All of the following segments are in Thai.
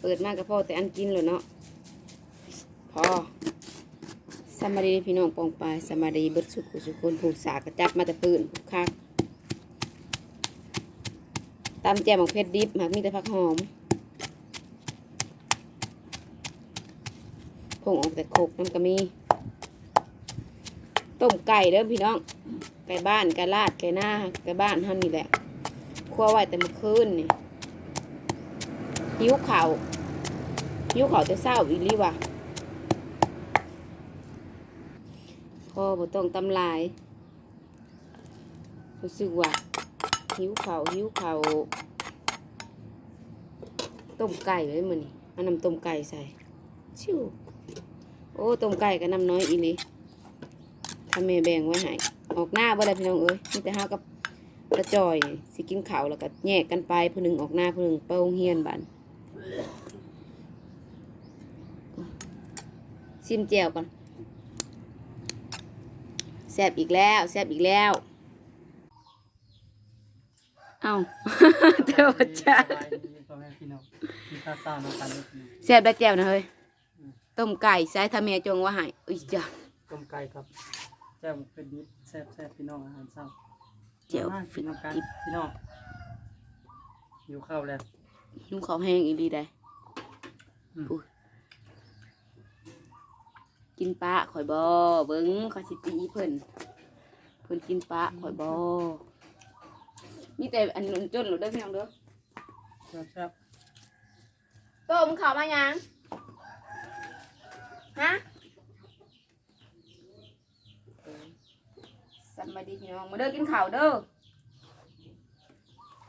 เปิดมากกับพ่อแต่อันกินเลยเนาะพอสมารีพี่น้องปองปายสมารีเบิดสุขุสุคนผูกสากระจับมาแต่ปืนผูกคักตำแจ่มของเพชรดิบหากมีแต่ผักหอมผงออกแต่โคกน้ำกะมีต้มไก่เด้อพี่น้องไก่บ้านไก่ลาดไก่หน้าไก่บ้านเท่านี้แหละคั่วไว้แต่เมื่อคืนนี่ หิวเข่าวหิวเข่าวจะเศร้าอีลีว่ะพอบ่ต้องตำลายรู้สึกว่าหิวเข่าวหิวเข่าวต้มไก่ไว้มือนี้เอานำต้มไก่ใส่ชิวโอ้ต้มไก่กับน้ำน้อยอีลีถ้าแม่แบ่งไว้ให้ออกหน้าบ่ได้พี่น้องเอ้ยมีแต่เฮากับตะจอยสิกินข้าวแล้วก็แยกกันไปผู้หนึงออกหน้าผู้หนึงไปโรงเรียนบัด ซิมแจ่วก่อนแซ่บอีกแล้วแซ่บอีกแล้ว เอ้าเจ้าจ้าสบายดีพ่อแม่พี่น้องมีข้าวเช้าน้ำกันด้วยพี่น้องแซ่บได้แจ่วนะเฮ้ย ต้มไก่ใส่ถ้าแม่จงว่าให้อุ้ยจ้ะต้มไก่ครับแจ่วเป็นดิบแซ่บแซ่บพี่น้องอาหารเช้าแจ่วมาฟิกินนน้ำกันดิบพี่น้องหิวข้าวแล้ว หิวข้าวแห้งอีหลีได้อืมอุ๊ยกินปลาข่อยบอเบิ้งเขาสิตีเพิ่นเพิ่นกินปลาข่อยบอมีแต่อันนั้นจนหรือเด้อพี่น้องเด้อแซ่บแซ่บต้มข้าวมายังฮะสำบายดีพี่น้องมาเด้อกินข้าวเด้อ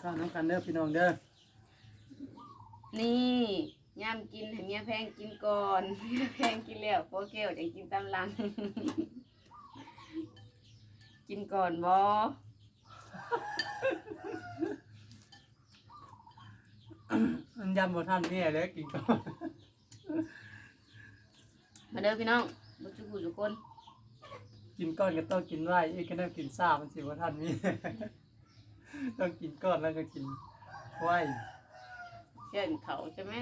ข้าวน้ำกันเด้อพี่น้องเด้อ นี่ย่ามกินให้เมียแพงกินก่อนเมียแพงกินแล้วโปเกลจะกินตามหลัง กินก่อนบออันยำบ่ทันแม่เลยกินก่อนมาเด้อพี่น้องบุจุกุทุกคน กินก้อนก็ต้องกินไว้อีกก็ต้องกินซ่ามันสิบ่ทันมีต้องกินก้อนแล้วก็กินไว้ เช่นเขาใช่ไหม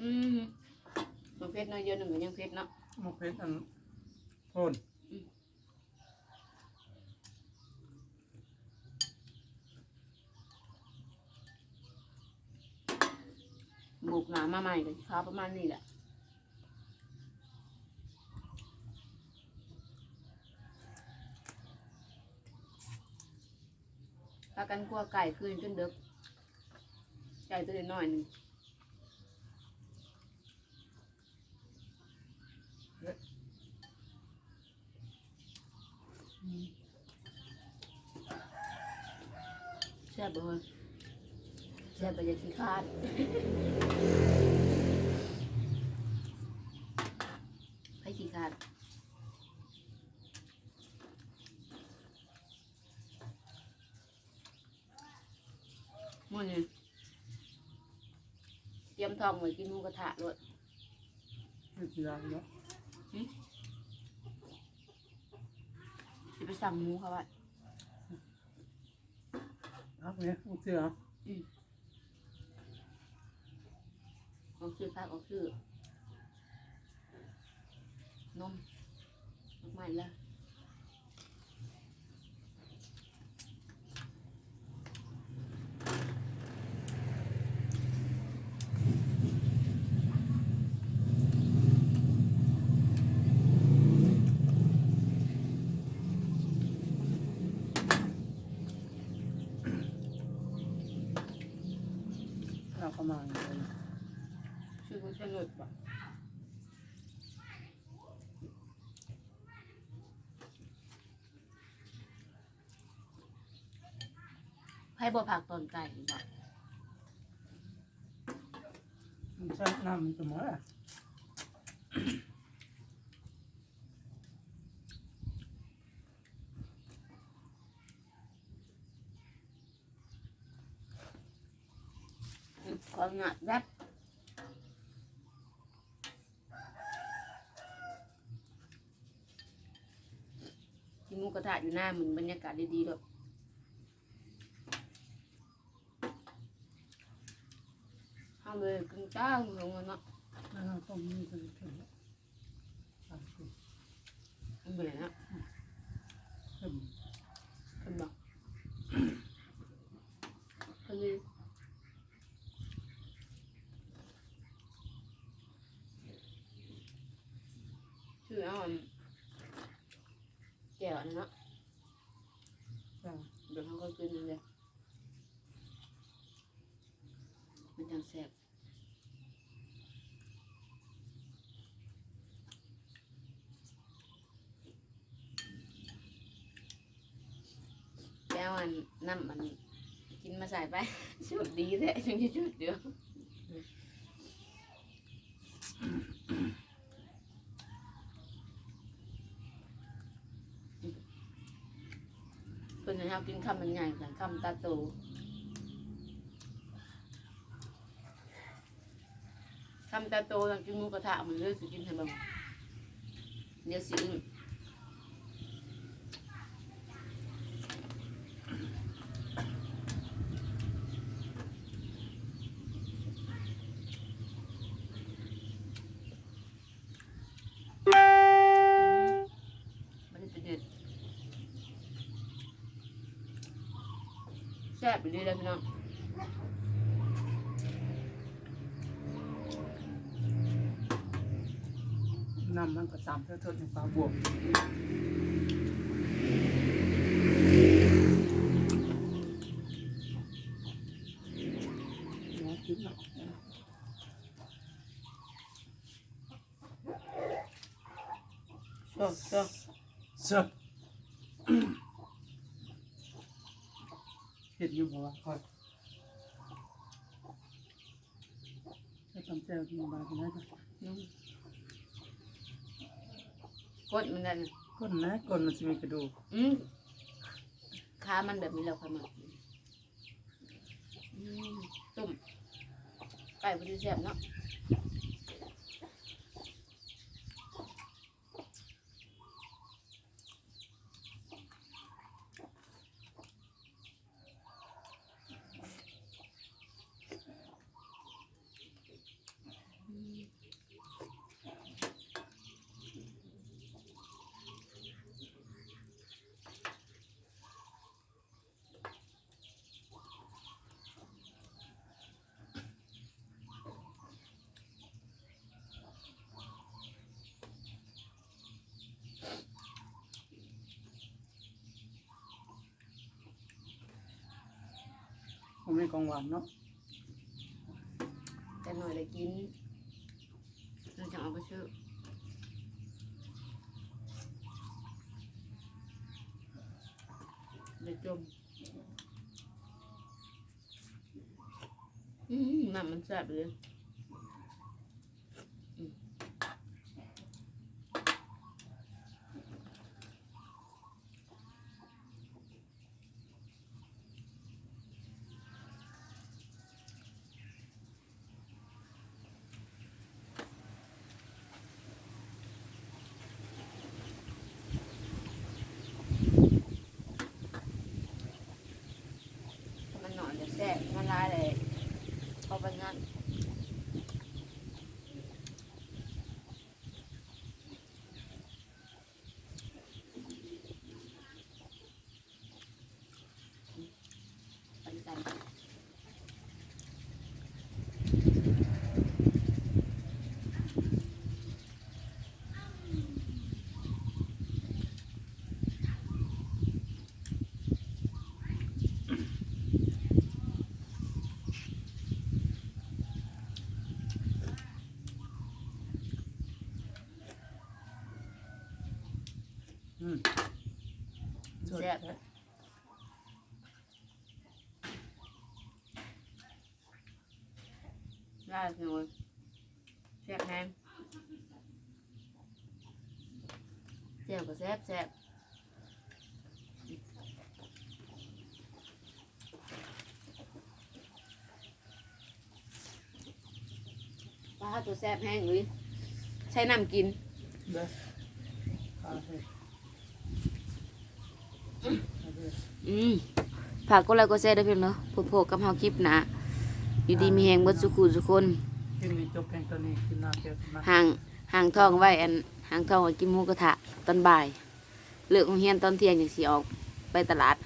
อืมมันเพชรน้อยเยอะหนึ่งก็ยังเพชรเนาะหมกเพชรอันโทนหมูกหนามาใหม่ก็ข้าวประมาณนี้แหละากันกลัวไก่คืนจนเดึกไก่ตัวเล็กน้อยหนึ่งแซ่บบ่เลยแซ่บไปจะขี้คาด ไปขี้คร้าด มื้อนี้เตรียมทองไว้กินหมูกระทะด้วยไม่กินอะไรเนาะจะไปสั่งหมูเขาไว้ครับเนี่ยเอเสื้อเอเอาชื่อคักเอาชื่อนมมากมายแล้ว เอาเข้ามาอย่างนี้ชื่อคุณสนุดบ่ให้บ่ผักตอนไก่บ่มันใช้น้ำมันจะหมดอ่ อหนัดแวบกินหมูกระทะอยู่หน้ามันบรรยากาศดีๆด้วยเอาเลยกินจ้างลงมาเนาะแล้วเราต้มนี่ก็เลยเค็มอะสิเอาไปเลยนะ เค็ม เพิ่นบอกเพิ่นเลยชื่อเอาอันแก้ วอันนั้นเนาะจ้าเดี๋ยวเขาก็กินเลยมันจังแซ่บแล้วอันน้ำมันกินมาใส่ไปชุดดีแท้ช่วงที่ชุดเดียว เฮากินคำมันใหญ่กันคำตาโตคำตาโตเรากินหมูกระทะมันเลยสิกินให้เบิ่งเดี๋ยวสิอึ้ง มันจะเด็ด แซ่บไปเลยเลยพี่น้องน้ำมันก็สามเท่าเท่าในปลาบวกแล้วกินเนาะชอบชอบเสิร์ฟเห็ดอยู่บ่ ว่าคอยจะทำแจ่วกินบากินได้จ้ะนุ่มกดมันนั่นน่ะก้นนะก้นมันจะมีกระดูกอืมขามันแบบนี้เราค่อยมากินอืมต้มไก่พอดีแซ่บเนาะ ผมมีของหวานเนาะแต่หน่อยเลยกินเราจะเอาไปซื้อเดี๋ยวจมอืมน้ำมันแซ่บเลยอืมมันหน่อยจะแซ่บมันร้ายเลยเอาไปงั้นไปกัน อืมแซ่บได้หนูแซ่บแห้งแซ่บก็แซ่บแซ่บปลาตัวแซ่บแห้งเลยใช้น้ำกิน เด้อข้าวให้ อืมฝากกดไลค์กดแชร์ด้วยเพื่อนเนาะพบๆกับเฮาคลิปหนะอยู่ดีมีแหงเบิดสุขุสุคนคลิปนี้จบเพียงตัวนี้คลิปหน้าเจอกันใหม่ ห่างห่างท้องไว้อันห่างท้องไว้กินหมูกระทะตอนบ่ายเลิกโรงเรียนตอนเที่ยงอย่างสีออกไปตลาด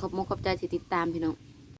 ขอบมุกขอบใจที่ติดตามพี่น้อง